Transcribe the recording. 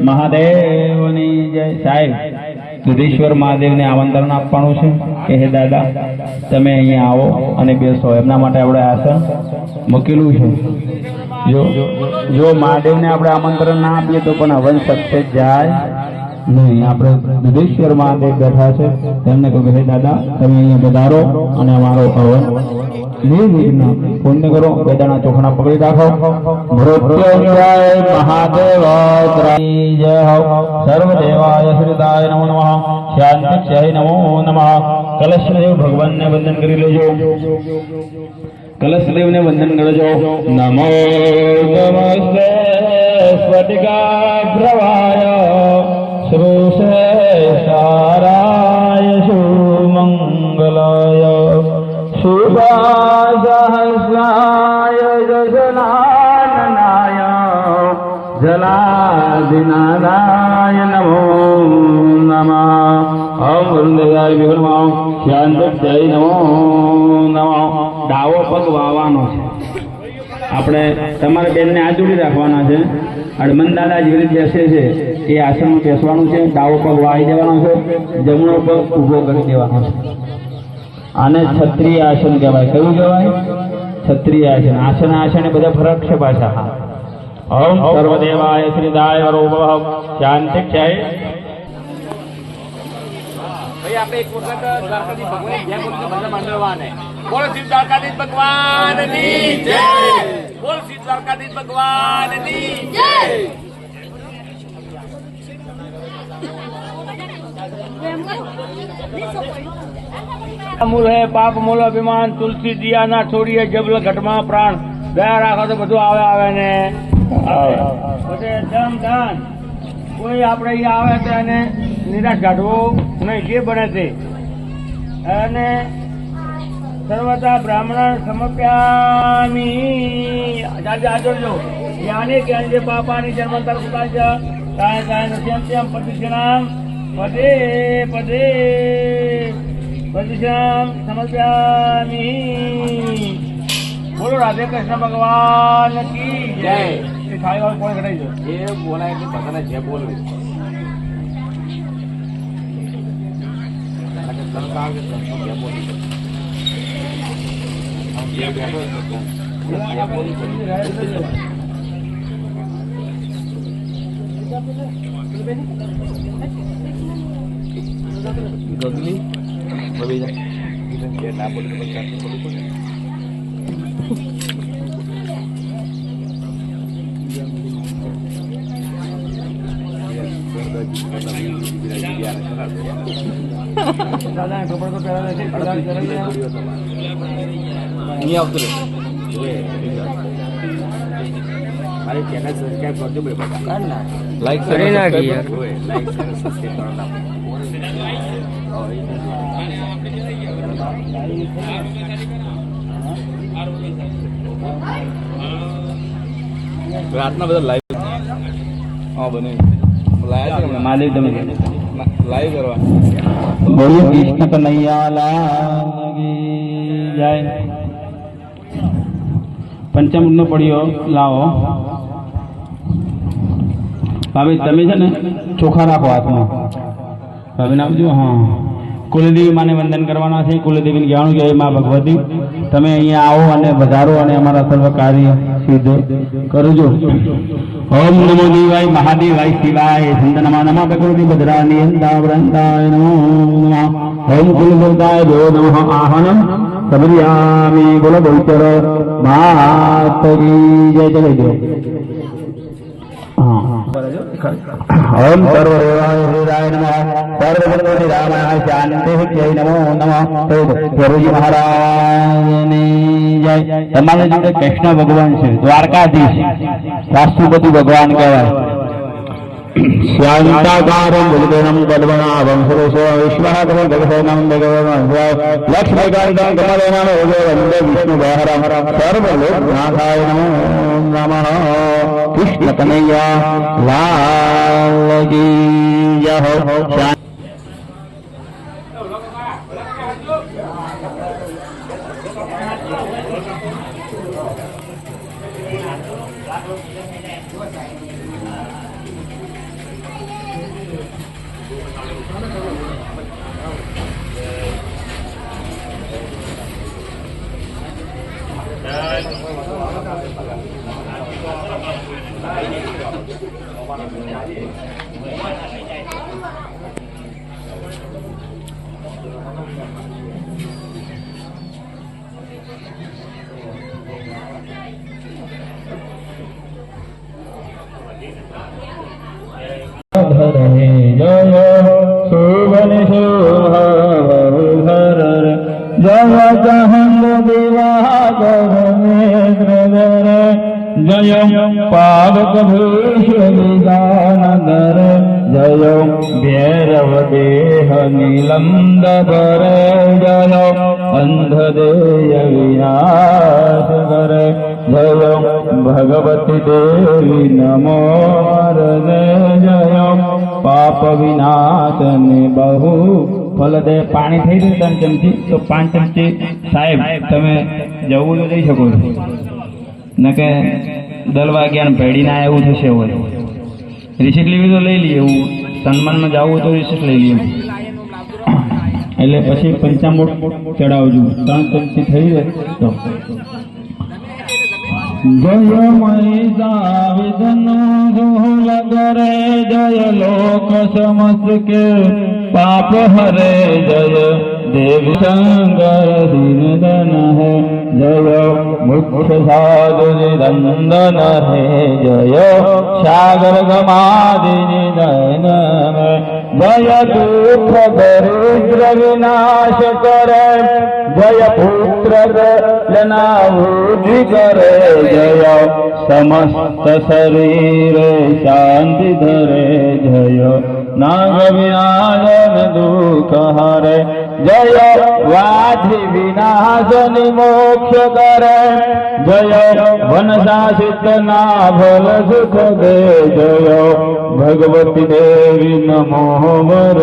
મહાદેવની જય. સાહેબ દુધેશ્વર મહાદેવને આમંત્રણ આપવાનું છે કે હે દાદા, તમે અહીંયા આવો અને બેસો. એમના માટે આપણે આસન મૂકેલું છે. જો જો મહાદેવને આપણે આમંત્રણ ના આપીએ તો પણ હવન સક્સેસ જાય. નહીં, આપણે દુધેશ્વર મહાદેવ બેઠા છે, તેમને કહ્યું હે દાદા, તમે અહીંયા પધારો અને અમારો હવન પુણ્ય કરો, બેદાના ચોખણા પકડી રાખો. મૃત્યુંજય મહાદેવ જય સર્વદેવાય શ્રીદાય નમો નમઃ. શાંતિ જય નમો નમઃ. કલશદેવ ભગવાનને વંદન કરી લેજો. કલશદેવને વંદન કરજો. નમો નમસ્તે સ્ફટિકાભ્રવાય શ્રુષેશારાય શુભાસહસ્રાય જનાનનાય જલાધિનાદાય નમો નમઃ ઓમ ડાવો પગ વાવવાનો છે. આપણે તમારા બેનને આ જોડી રાખવાના છે. હનુમાન દાદા જેવી રીતે બેસે છે. એ આસનમાં બેસવાનું છે. ડાવો પગ વાવી દેવાનો છે. જમણો પગ ઊભો કરી દેવાનો છે. આને છત્રીય આસન કહેવાય. કયું કહેવાય? છત્રીય આસન. આસન આસન બધા ફરક છે પાછા. હા ઓમ સર્વદેવાય શ્રીદાય વરોભવ શાંતિ ક્ષય. ભાઈ આપણે એક વખત દ્વારકાધીશ ભગવાનની જય બોલીને બધા માંડવાને. બોલો શ્રી દ્વારકાધીશ ભગવાનની જય. બોલ શ્રી દ્વારકાધીશ ભગવાનની જય. મૂળ હે પાપ મૂળ અભિમાન તુલસી દિયા ના છોડીએ જબલ ઘટમાં પ્રાણ. દયા રાખો તો બધું આવે આવે ને. ધન. કોઈ આપણે અહીંયા આવે તો એને નિરાશ કાઢવો નહીં જે બને તે. અને સર્વતા બ્રાહ્મણ સમપ્યામી આજે આચરજો જ્ઞાને જ્ઞાન જે પાપાની જન્મ તરફ છે કાય કાય નથી અંત્યમ પ્રતિષ્ઠામ પદે પદે. પ્રતિષ્ઠામ સમપ્યામી બોલો રાધે કૃષ્ણ ભગવાન કી જય. એ થાળી વાળું કોણ કઢાઈ એ બોલાય એટલે બધાને જે બોલવું ગગલી? ના બોલું દાદા કપડા તો પહેલા નથી કપડા નહીં આવતું મારી ચેનલ સબસ્ક્રાઇબ કરજો ભાઈ બધા લાઈક કરી નાખી યાર લાઈક કરો સબસ્ક્રાઇબ કરો ના રાતના બધા લાઈવ હા બને. લાયા મહાદેવ તમે. લાઈવ કરવા. બોલો કૃષ્ણ કનૈયા લાલ જાય. જય પંચામૃત નો પડ્યો લાવો. ભાભી તમે છે ને? ચોખા રાખો હાથમાં. ભાભી આપજો હા. કુલદેવી માને વંદન કરવાના છે. કુલદેવીને કહેવાનું કે મા ભગવતી, તમે અહીંયા આવો અને વધારો અને અમારા સર્વ કાર્ય સિદ્ધ કરજો. ઓમ નમો દેવાય મહાદેવાય શિવાય. સંતનમા નમઃ ભગવતી ભદ્રાની નિયંતા વૃંદાય નમો નમઃ. ઓમ કુલદેવતાય દેવો નમઃ આહનમ સબરિયામી બોલો બોલચર માતરી જય જય. રામાય શાંતિ જય નમો નમઃ પ્રભુજી મહારાજની જય તમારી જોડે કૃષ્ણ ભગવાન છે દ્વારકાધીશ રાષ્ટ્રપતિ ભગવાન કહેવાય શાંતાકારમ બુદ્ધેનમ પદ્મનાભમ સુરેશો વિશ્વાહકમ જગસેનમ ભગવાન લક્ષ્મીકાંતમ કમલેનમ ઉદય વંદે વિષ્ણુ બહરમ સર્વ నమ కృష్ణ కనయ్యా કૃષ્ણ Thank લાલ કી જય જય વિદાનધર જય ભૈરવ દેહ નીલંદભર જય અંધદેય વિનાશ કર જય ભગવતી દેવી નમો જય પાપ વિનાશ ને બહુ ફલદે પાણી થઈ ગયું ત્રણ ચમચી? તો પાંચ ચમચી, સાહેબ, તમે જવું જઈ શકો છો. ન કે દલવા જ્ઞાન ભેડીને આયા એવું થશે હોય. રિસિટ લેવી તો લઈ લઈએ, હું સન્માનમાં જવું તો રિસિટ લઈ લઈએ. એટલે પછી પંચામૃત ચડાવજો. ત્રણ ચમચી થઈ જાય તો. જય જય લોક સમસ્ત કે, પાપ હરે જય. દેવ શંકર દીનદન હે જય મુખ્ય સાધુ નિરંદન હે જય સાગર ગમાદિ નિદન જય દુઃખ દરિદ્ર વિનાશ કરે જય પુત્ર લનાવૃદ્ધિ કરે જય સમસ્ત શરીર શાંતિ ધરે જય નાગ વિનાશન દુઃખ હરે જય વાધિ વિનાશન મોક્ષ કરે. જય વન શાસિત ના ભલ સુખ દે, જય ભગવતી દેવી નમો